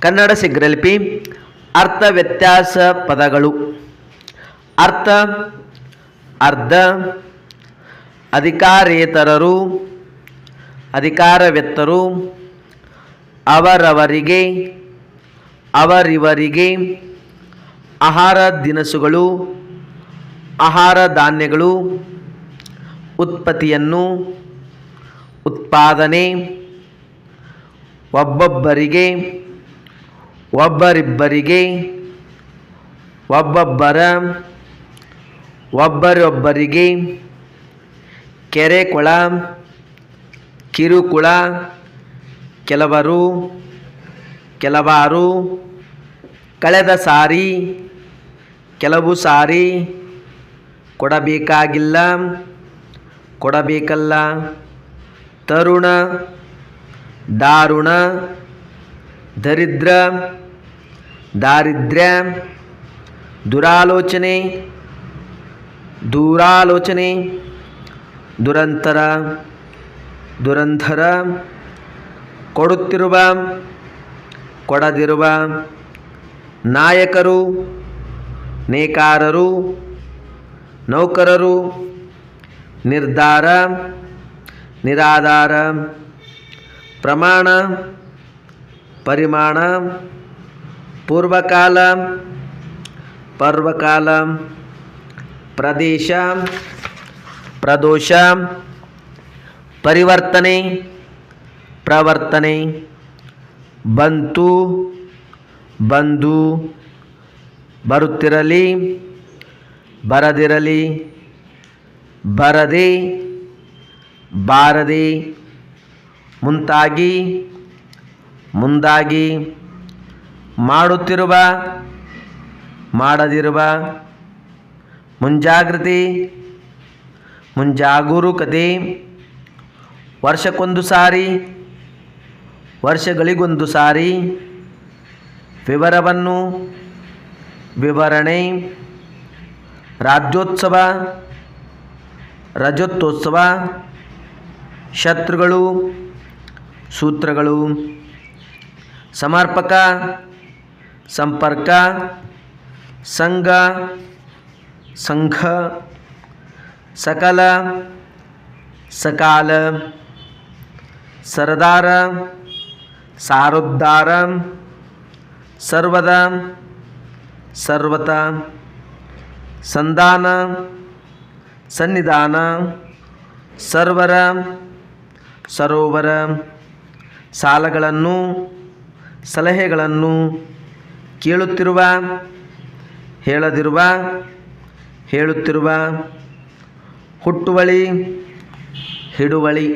ಕನ್ನಡ ಸಿಗ್ರಲ್ಪಿ ಅರ್ಥ ವ್ಯತ್ಯಾಸ ಪದಗಳು. ಅರ್ಥ, ಅರ್ಧ, ಅಧಿಕಾರೇತರರು, ಅಧಿಕಾರವೆತ್ತರು, ಅವರವರಿಗೆ, ಅವರಿವರಿಗೆ, ಆಹಾರ ದಿನಸುಗಳು, ಆಹಾರ ಧಾನ್ಯಗಳು, ಉತ್ಪತ್ತಿಯನ್ನು, ಉತ್ಪಾದನೆ, ಒಬ್ಬೊಬ್ಬರಿಗೆ ಒಬ್ಬರಿಬ್ಬರಿಗೆ ಒಬ್ಬೊಬ್ಬರ, ಒಬ್ಬರೊಬ್ಬರಿಗೆ ಕೆರೆ ಕೊಳ ಕಿರುಕುಳ, ಕೆಲವರು, ಕೆಲವಾರು, ಕಳೆದ ಸಾರಿ, ಕೆಲವು ಸಾರಿ ಕೊಡಬೇಕಾಗಿಲ್ಲ, ಕೊಡಬೇಕಲ್ಲ. ತರುಣ, ದಾರುಣ ದರಿದ್ರ ದಾರಿದ್ರ್ಯ ದುರಾಲೋಚನೆ ದೂರಾಲೋಚನೆ ದುರಂತರ ದುರಂಧರ ಕೊಡುತ್ತಿರುವ ಕೊಡದಿರುವ ನಾಯಕರು ನೇಕಾರರು ನೌಕರರು ನಿರ್ಧಾರ ನಿರಾಧಾರ ಪ್ರಮಾಣ ಪರಿಮಾಣ ಪೂರ್ವಕಾಲ ಪರ್ವಕಾಲ ಪ್ರದೇಶ ಪ್ರದೋಷ ಪರಿವರ್ತನೆ ಪ್ರವರ್ತನೆ ಬಂತು ಬಂದು ಬರುತ್ತಿರಲಿ ಬರದಿರಲಿ ಬರದೆ ಬಾರದೆ ಮುಂತಾಗಿ ಮುಂದಾಗಿ ಮಾಡುತ್ತಿರುವ, ಮಾಡದಿರುವ ಮುಂಜಾಗೃತಿ ಮುಂಜಾಗರೂಕತೆ, ವರ್ಷಕ್ಕೊಂದು ಸಾರಿ, ವರ್ಷಗಳಿಗೊಂದು ಸಾರಿ ವಿವರವನ್ನು ವಿವರಣೆ, ರಾಜ್ಯೋತ್ಸವ ರಜೋತ್ಸವ ಶತ್ರುಗಳು, ಸೂತ್ರಗಳು ಸಮರ್ಪಕ, ಸಂಪರ್ಕ, ಸಂಘ ಸಂಘ, ಸಕಲ, ಸಕಾಲ, ಸರದಾರ, ಸಾರೋದ್ಧಾರ, ಸರ್ವದ, ಸರ್ವತ, ಸಂಧಾನ, ಸನ್ನಿಧಾನ, ಸರ್ವರ, ಸರೋವರ, ಸಾಲಗಳನ್ನು ಸಲಹೆಗಳನ್ನು ಕೇಳುತ್ತಿರುವ ಹೇಳದಿರುವ ಹೇಳುತ್ತಿರುವ ಹುಟ್ಟುವಳಿ ಹಿಡುವಳಿ.